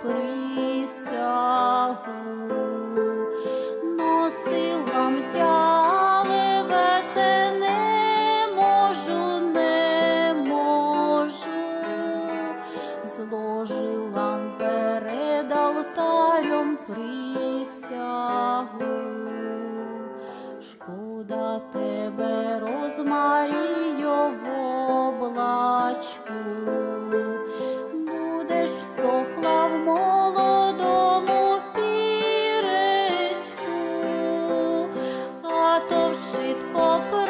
por aí. швидко.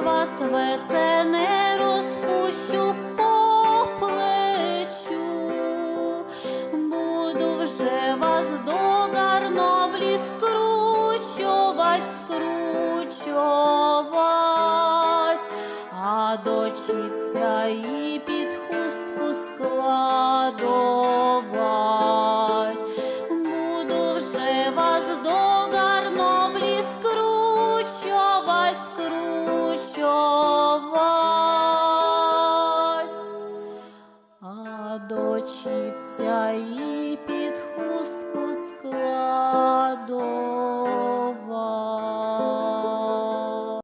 вас веце не розпущу по плечу, буду вже вас до гарноблі скручувать, скручувать, а до і під хустку склад. до чіпця і під